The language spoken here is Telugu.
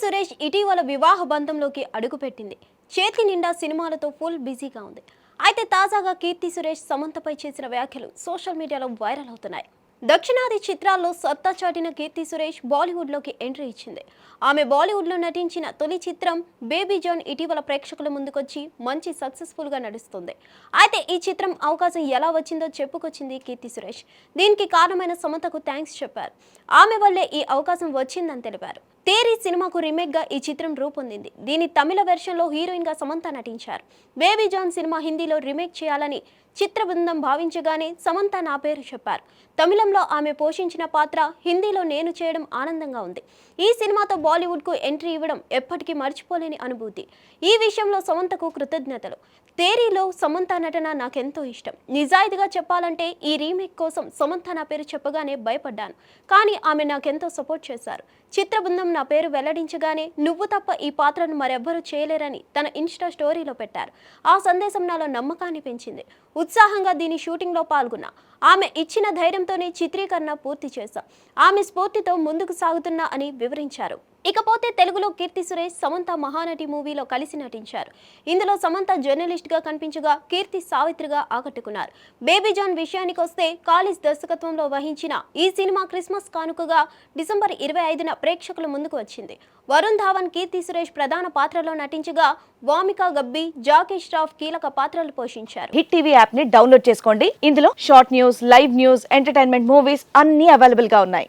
సురేష్ ఇటీవల వివాహ బంధంలోకి అడుగుపెట్టింది. చేతి నిండా సినిమాలతో ఫుల్ బిజీగా ఉంది. అయితే తాజాగా కీర్తి సురేష్ సమంతపై చేసిన వ్యాఖ్యలు సోషల్ మీడియాలో వైరల్ అవుతున్నాయి. దక్షిణాది చిత్రాల్లో సత్తా చాటిన కీర్తి సురేష్ బాలీవుడ్లోకి ఎంట్రీ ఇచ్చింది. ఆమె బాలీవుడ్లో నటించిన తొలి చిత్రం బేబీ జాన్ ఇటీవల ప్రేక్షకుల ముందుకొచ్చి మంచి సక్సెస్ఫుల్గా నడుస్తుంది. అయితే ఈ చిత్రం అవకాశం ఎలా వచ్చిందో చెప్పుకొచ్చింది కీర్తి సురేష్. దీనికి కారణమైన సమంతకు థ్యాంక్స్ చెప్పారు. ఆమె వల్లే ఈ అవకాశం వచ్చిందని తెలిపారు. తేరీ సినిమాకు రీమేక్గా ఈ చిత్రం రూపొందింది. దీని తమిళ వెర్షన్లో హీరోయిన్గా సమంత నటించారు. బేబీ జాన్ సినిమా హిందీలో రీమేక్ చేయాలని చిత్ర బృందం భావించగానే సమంత నా పేరు చెప్పారు. తమిళంలో ఆమె పోషించిన పాత్ర హిందీలో నేను చేయడం ఆనందంగా ఉంది. ఈ సినిమాతో బాలీవుడ్కు ఎంట్రీ ఇవ్వడం ఎప్పటికీ మర్చిపోలేని అనుభూతి. ఈ విషయంలో సమంతకు కృతజ్ఞతలు. తేరీలో సమంత నటన నాకెంతో ఇష్టం. నిజాయితీగా చెప్పాలంటే ఈ రీమేక్ కోసం సమంత నా పేరు చెప్పగానే భయపడ్డాను. కానీ ఆమె నాకెంతో సపోర్ట్ చేశారు. చిత్ర బృందం నా పేరు వెల్లడించగానే నువ్వు తప్ప ఈ పాత్రను మరెవ్వరూ చేయలేరని తన ఇన్స్టా స్టోరీలో పెట్టారు. ఆ సందేశం నాలో నమ్మకాన్ని పెంచింది. ఉత్సాహంగా దీని షూటింగ్లో పాల్గొన్నా ఆమె ఇచ్చిన ధైర్యంతోనే చిత్రీకరణ పూర్తి చేశాం. ఆమె స్ఫూర్తితో ముందుకు సాగుతున్నా అని వివరించారు. ఇకపోతే తెలుగులో కీర్తి సురేష్ సమంత మహానటి మూవీలో కలిసి నటించారు. ఇందులో సమంత జర్నలిస్ట్గా కనిపించగా కీర్తి సావిత్రిగా ఆకట్టుకున్నారు. బేబీ జాన్ విషయానికి వస్తే కాలిస్ దర్శకత్వంలో వహించిన ఈ సినిమా క్రిస్మస్ కానుకగా డిసెంబర్ ఇరవై ఐదున ప్రేక్షకుల ముందుకు వచ్చింది. వరుణ్ ధావన్ కీర్తి సురేష్ ప్రధాన పాత్రలో నటించగా వామికా గబ్బి జాకీ ష్రాఫ్ కీలక పాత్రలు పోషించారు. హిట్ టీవీ యాప్ని డౌన్లోడ్ చేసుకోండి. ఇందులో short news live news entertainment movies అన్ని అవైలబుల్గా ఉన్నాయి.